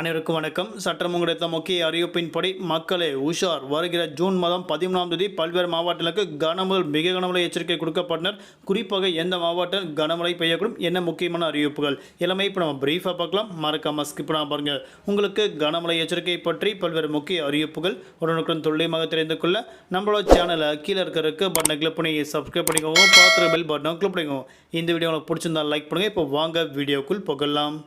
அனைவருக்கும் வணக்கம். சட்டம் கிடைத்த முக்கிய அறிவிப்பின்படி மக்களே உஷார். வருகிற ஜூன் மாதம் பதிமூணாம் தேதி பல்வேறு மாவட்டங்களுக்கு கனமுதல் மிக கனமழை எச்சரிக்கை கொடுக்கப்பட்டனர். குறிப்பாக எந்த மாவட்டம் கனமழை பெய்யக்கூடும் என்ன முக்கியமான அறிவிப்புகள் எல்லாமே இப்போ நம்ம பிரீஃபாக பார்க்கலாம். மறக்காம ஸ்கிப் பண்ணாம பாருங்க. உங்களுக்கு கனமழை எச்சரிக்கை பற்றி பல்வேறு முக்கிய அறிவிப்புகள் உடனுக்குடன் துல்லியமாக தெரிந்து கொள்ள நம்மளோட சேனலை கீழே இருக்கிறதுக்கு பட்டனை கிளிக் பண்ணி சப்ஸ்கிரைப் பண்ணிக்கோங்க. பார்த்துற பெல் பட்டனை கிளிக் பண்ணிக்கோங்க. இந்த வீடியோ உங்களுக்கு பிடிச்சிருந்தா லைக் பண்ணுங்கள் இப்போ வாங்க வீடியோக்குள் புகழலாம்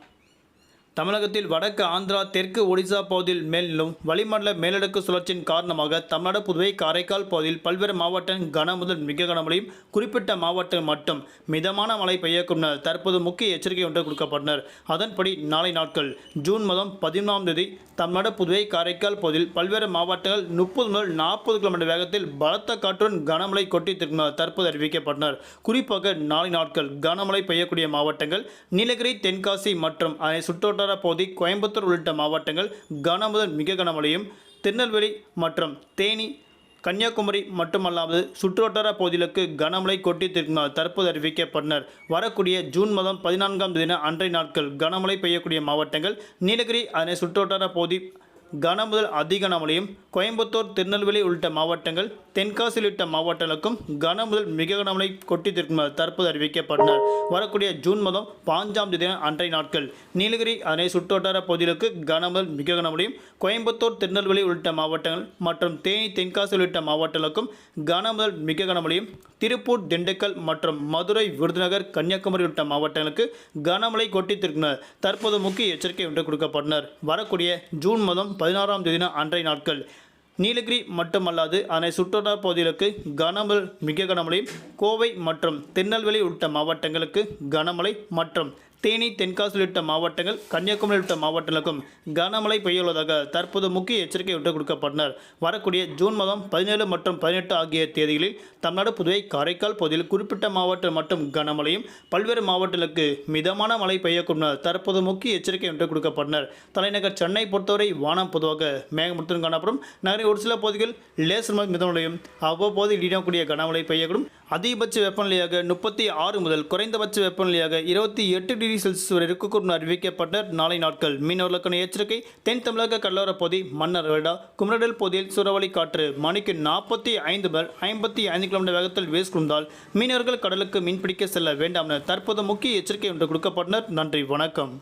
தமிழகத்தில் வடக்கு ஆந்திரா தெற்கு ஒடிசா பகுதியில் மேலும் வளிமண்டல மேலடுக்கு சுழற்சியின் காரணமாக தமிழ்நாடு புதுவை காரைக்கால் பகுதியில் பல்வேறு மாவட்டங்கள் கன முதல் மிக கனமழையும் குறிப்பிட்ட மாவட்டங்கள் மட்டும். மிதமான மழை பெய்யக்கும் தற்போது முக்கிய எச்சரிக்கை ஒன்று கொடுக்கப்பட்டனர். அதன்படி நாளை நாட்கள் ஜூன் மாதம் பதினாம் தேதி தமிழ்நாடு புதுவை காரைக்கால் பகுதியில் பல்வேறு மாவட்டங்கள் முப்பது முதல் நாற்பது கிலோமீட்டர் வேகத்தில் பலத்த காற்றுடன் கனமழை கொட்டி திரும்பினார் தற்போது அறிவிக்கப்பட்டனர். குறிப்பாக நாளை நாட்கள் கனமழை பெய்யக்கூடிய மாவட்டங்கள் நீலகிரி தென்காசி மற்றும் அதனை சுற்றுவட்டார பகுதி கோயம்புத்தூர் உள்ளிட்ட மாவட்டங்கள் கன முதல் மிக கனமழையும் திருநெல்வேலி மற்றும் தேனி கன்னியாகுமரி மட்டுமல்லாது சுற்றுவட்டார பகுதிகளுக்கு கனமழை கொட்டி திரும்பினார் தற்போது அறிவிக்கப்பட்டனர். வரக்கூடிய ஜூன் மாதம் பதினான்காம் தின அன்றைய நாட்கள் கனமழை பெய்யக்கூடிய மாவட்டங்கள் நீலகிரி அதனை சுற்றுவட்டார பகுதி கன முதல் அதிகனமழையும் கோயம்புத்தூர் திருநெல்வேலி உள்ளிட்ட மாவட்டங்கள் தென்காசி உள்ளிட்ட மாவட்டங்களுக்கும் கன முதல் மிக கனமழை கொட்டி திருக்கும் தற்போது அறிவிக்கப்பட்டனர். வரக்கூடிய ஜூன் மாதம் பாஞ்சாம் தேதி அன்றைய நாட்கள். நீலகிரி அதனை சுற்றுவட்டார பகுதிகளுக்கு கன முதல் மிக கனமழையும் கோயம்புத்தூர் திருநெல்வேலி உள்ளிட்ட மாவட்டங்கள் மற்றும் தேனி தென்காசி உள்ளிட்ட மாவட்டங்களுக்கும் கன முதல் மிக கனமழையும் திருப்பூர் திண்டுக்கல் மற்றும் மதுரை விருதுநகர் கன்னியாகுமரி உள்ளிட்ட மாவட்டங்களுக்கு கனமழை கொட்டி திருக்கினர் தற்போது முக்கிய எச்சரிக்கை ஒன்று கொடுக்கப்பட்டனர். வரக்கூடிய ஜூன் மாதம் பதினாறாம் தேதின அன்றைய நாட்கள். நீலகிரி மட்டுமல்லாது அதனை சுற்றுலா பகுதிகளுக்கு கனமழை மிக கனமழையும் கோவை மற்றும் திருநெல்வேலி உள்ளிட்ட மாவட்டங்களுக்கு கனமழை மற்றும் தேனி தென்காசி உள்ளிட்ட மாவட்டங்கள் கன்னியாகுமரி உள்ளிட்ட மாவட்டங்களுக்கும் கனமழை பெய்யுள்ளதாக தற்போது முக்கிய எச்சரிக்கை ஒன்று கொடுக்கப்பட்டனர். வரக்கூடிய ஜூன் மாதம் பதினேழு மற்றும் பதினெட்டு ஆகிய தேதிகளில் தமிழ்நாடு புதுவை காரைக்கால் பகுதியில் குறிப்பிட்ட மாவட்டம் மற்றும் கனமழையும் பல்வேறு மாவட்டங்களுக்கு மிதமான மழை பெய்யக்கூடும் தற்போது முக்கிய எச்சரிக்கை விட்டு கொடுக்கப்பட்டனர். தலைநகர் சென்னை பொறுத்தவரை வானம் பொதுவாக மேகமூட்டத்துடன் காணப்படும். நகரின் ஒரு சில பகுதிகள் லேசர் மிதமழையும் அவ்வப்போது இடியக்கூடிய கனமழை பெய்யக்கூடும். அதிகபட்ச வெப்பநிலையாக முப்பத்தி ஆறு முதல் குறைந்தபட்ச வெப்பநிலையாக இருபத்தி எட்டு டிகிரி செல்சியஸ் வரை இருக்கக்கூடும் அறிவிக்கப்பட்ட நாளை நாட்கள். மீனவர்களுக்கான எச்சரிக்கை. தென் தமிழக கடலோர பகுதி மன்னர் வருடா குமரடல் பகுதியில் சூறாவளி காற்று மணிக்கு நாற்பத்தி ஐந்து முதல் ஐம்பத்தி ஐந்து கிலோமீட்டர் வேகத்தில் வீசுகின்றால் மீனவர்கள் கடலுக்கு மீன்பிடிக்க செல்ல வேண்டாம் என தற்போது முக்கிய எச்சரிக்கை ஒன்று கொடுக்கப்பட்டனர். நன்றி வணக்கம்.